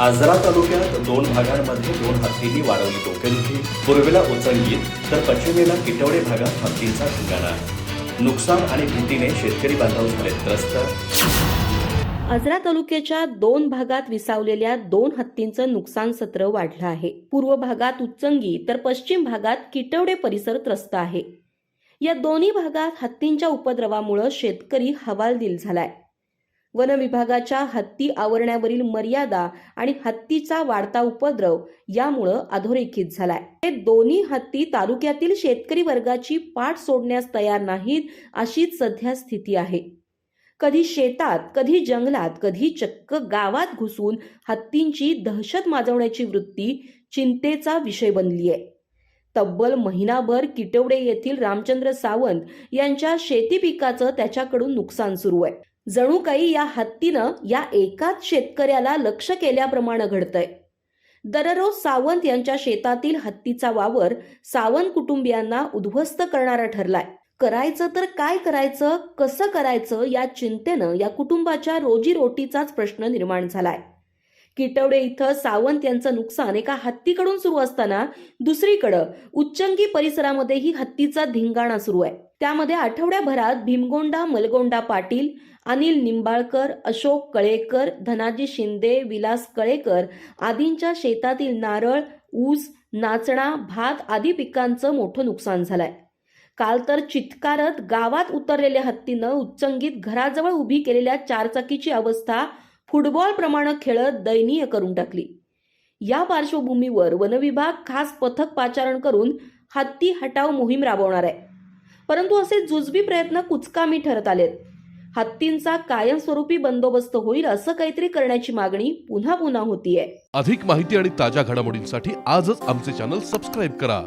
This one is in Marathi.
आजरा तालुक्यात दोन भागांमध्ये दोन हत्तींनी वाढवली डोकेदुखी पूर्वेला उचंगीत तर पश्चिमेला किटवडे भागात हत्तींचा ठिकाणा. नुकसान आणि भीतीने शेतकरी बांधव झाले त्रस्त. आजरा तालुक्याच्या दोन भागात विसावलेल्या दोन हत्तींचं नुकसान सत्र वाढलं आहे. पूर्व भागात उच्चंगी तर पश्चिम भागात किटवडे परिसर त्रस्त आहे. या दोन्ही भागात हत्तींच्या उपद्रवामुळे शेतकरी हवालदिल झालाय. वन विभागाच्या हत्ती आवरण्यावरील मर्यादा आणि हत्तीचा वाढता उपद्रव यामुळं अधोरेखित झालाय. हे दोन्ही हत्ती तालुक्यातील शेतकरी वर्गाची पाठ सोडण्यास तयार नाहीत अशीच सध्या स्थिती आहे. कधी शेतात कधी जंगलात कधी चक्क गावात घुसून हत्तींची दहशत माजवण्याची वृत्ती चिंतेचा विषय बनली आहे तब्बल महिनाभर किटवडे येथील रामचंद्र सावंत यांच्या शेती पिकाचं त्याच्याकडून नुकसान सुरू आहे. जणू काही या हत्तीनं या एकाच शेतकऱ्याला लक्ष केल्याप्रमाणे घडतंय. दररोज सावंत यांच्या शेतातील हत्तीचा वावर सावंत कुटुंबियांना उद्ध्वस्त करणारा ठरलाय. करायचं तर काय करायचं कसं करायचं या चिंतेनं या कुटुंबाच्या रोजीरोटीचाच प्रश्न निर्माण झालाय. किटवडे इथं सावंत यांचं नुकसान एका हत्तीकडून सुरू असताना दुसरीकडं उच्चंगी परिसरामध्येही हत्तीचा धिंगाणा सुरू आहे. त्यामध्ये आठवड्याभरात भीमगोंडा मलगोंडा पाटील अनिल निंबाळकर अशोक कळेकर धनाजी शिंदे विलास कळेकर आदींच्या शेतातील नारळ ऊस नाचणा भात आदी पिकांचं मोठं नुकसान झालंय. काल तर चित्कारत गावात उतरलेल्या हत्तीनं उच्चंगीत घराजवळ उभी केलेल्या चारचाकीची अवस्था फुटबॉलप्रमाणे खेळत दयनीय करून टाकली. या पार्श्वभूमीवर वनविभाग खास पथक पाचारण करून हत्ती हटाव मोहीम राबवणार आहे. परंतु असे जुजबी प्रयत्न कुचकामी ठरत आलेत. हत्तींचा कायमस्वरूपी बंदोबस्त होईल असं काहीतरी करण्याची मागणी पुन्हा पुन्हा होतीये. अधिक माहिती आणि ताज्या घडामोडींसाठी आजच आमचे चॅनल सबस्क्राईब करा.